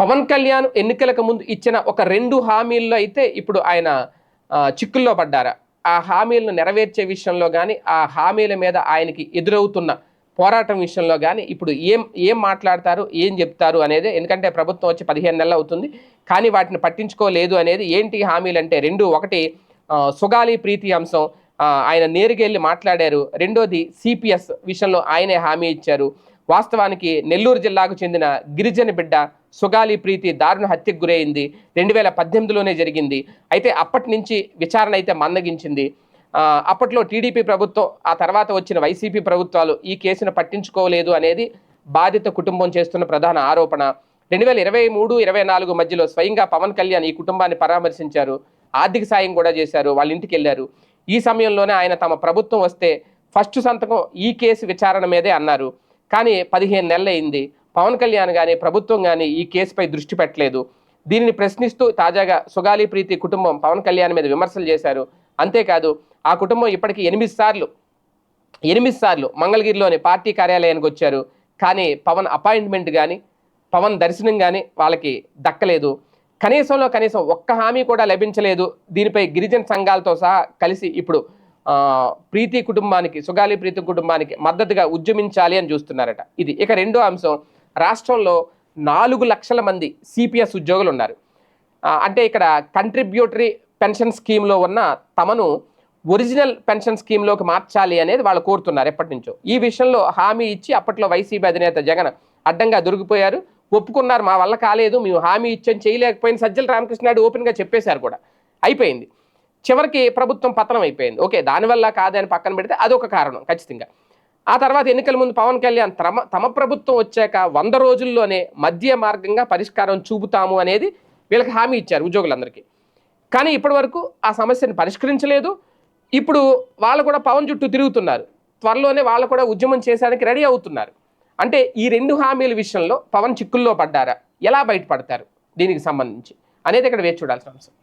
పవన్ కళ్యాణ్ ఎన్నికలకు ముందు ఇచ్చిన ఒక రెండు హామీల్లో అయితే ఇప్పుడు ఆయన చిక్కుల్లో పడ్డారా. ఆ హామీలను నెరవేర్చే విషయంలో కానీ ఆ హామీల మీద ఆయనకి ఎదురవుతున్న పోరాటం విషయంలో కానీ ఇప్పుడు ఏం ఏం మాట్లాడతారు ఏం చెప్తారు అనేది ఎందుకంటే ప్రభుత్వం వచ్చి పదిహేను నెలలు అవుతుంది. కానీ వాటిని పట్టించుకోలేదు అనేది ఏంటి హామీలు అంటే రెండు. ఒకటి సుగాలి ప్రీతి అంశం ఆయన నేరుగా వెళ్ళి మాట్లాడారు. రెండోది సిపిఎస్ విషయంలో ఆయనే హామీ ఇచ్చారు. వాస్తవానికి నెల్లూరు జిల్లాకు చెందిన గిరిజన బిడ్డ సుగాలి ప్రీతి దారుణ హత్యకు గురైంది. రెండు వేల పద్దెనిమిదిలోనే జరిగింది. అయితే అప్పటి నుంచి విచారణ అయితే మందగించింది. అప్పట్లో టీడీపీ ప్రభుత్వం ఆ తర్వాత వచ్చిన వైసీపీ ప్రభుత్వాలు ఈ కేసును పట్టించుకోలేదు అనేది బాధిత కుటుంబం చేస్తున్న ప్రధాన ఆరోపణ. రెండు వేల ఇరవై మూడు ఇరవై నాలుగు మధ్యలో స్వయంగా పవన్ కళ్యాణ్ ఈ కుటుంబాన్ని పరామర్శించారు. ఆర్థిక సాయం కూడా చేశారు. వాళ్ళ ఇంటికి వెళ్ళారు. ఈ సమయంలోనే ఆయన తమ ప్రభుత్వం వస్తే ఫస్ట్ సంతకం ఈ కేసు విచారణ మీదే అన్నారు. కానీ పదిహేను నెలలు అయింది పవన్ కళ్యాణ్ కానీ ప్రభుత్వం కానీ ఈ కేసుపై దృష్టి పెట్టలేదు. దీనిని ప్రశ్నిస్తూ తాజాగా సుగాలి ప్రీతి కుటుంబం పవన్ కళ్యాణ్ మీద విమర్శలు చేశారు. అంతేకాదు ఆ కుటుంబం ఇప్పటికి ఎనిమిది సార్లు ఎనిమిది సార్లు మంగళగిరిలోని పార్టీ కార్యాలయానికి వచ్చారు. కానీ పవన్ అపాయింట్మెంట్ కానీ పవన్ దర్శనం కానీ వాళ్ళకి దక్కలేదు. కనీసంలో కనీసం ఒక్క హామీ కూడా లభించలేదు. దీనిపై గిరిజన సంఘాలతో సహా కలిసి ఇప్పుడు ప్రీతి కుటుంబానికి సుగాలి ప్రీతి కుటుంబానికి మద్దతుగా ఉద్యమించాలి అని చూస్తున్నారట. ఇది ఇక రెండో అంశం. రాష్ట్రంలో నాలుగు లక్షల మంది సిపిఎస్ ఉద్యోగులు ఉన్నారు అంటే ఇక్కడ కంట్రిబ్యూటరీ పెన్షన్ స్కీమ్లో ఉన్న తమను ఒరిజినల్ పెన్షన్ స్కీమ్లోకి మార్చాలి అనేది వాళ్ళు కోరుతున్నారు ఎప్పటి నుంచో. ఈ విషయంలో హామీ ఇచ్చి అప్పట్లో వైసీపీ అధినేత జగన్ అడ్డంగా దొరికిపోయారు. ఒప్పుకున్నారు మా వల్ల కాలేదు మేము హామీ ఇచ్చని చేయలేకపోయిన సజ్జల రామకృష్ణాడు ఓపెన్గా చెప్పేశారు కూడా. అయిపోయింది. చివరికి ప్రభుత్వం పతనం అయిపోయింది. ఓకే దానివల్ల కాదని పక్కన పెడితే అదొక కారణం ఖచ్చితంగా. ఆ తర్వాత ఎన్నికల ముందు పవన్ కళ్యాణ్ తమ తమ ప్రభుత్వం వచ్చాక వంద రోజుల్లోనే మధ్య మార్గంగా పరిష్కారం చూపుతాము అనేది వీళ్ళకి హామీ ఇచ్చారు ఉద్యోగులందరికీ. కానీ ఇప్పటి వరకు ఆ సమస్యను పరిష్కరించలేదు. ఇప్పుడు వాళ్ళు కూడా పవన్ చుట్టూ తిరుగుతున్నారు. త్వరలోనే వాళ్ళు కూడా ఉద్యమం చేసేదానికి రెడీ అవుతున్నారు. అంటే ఈ రెండు హామీల విషయంలో పవన్ చిక్కుల్లో పడ్డారా? ఎలా బయటపడతారు దీనికి సంబంధించి? అనేది ఇక్కడ వేచి చూడాల్సిన అంశం.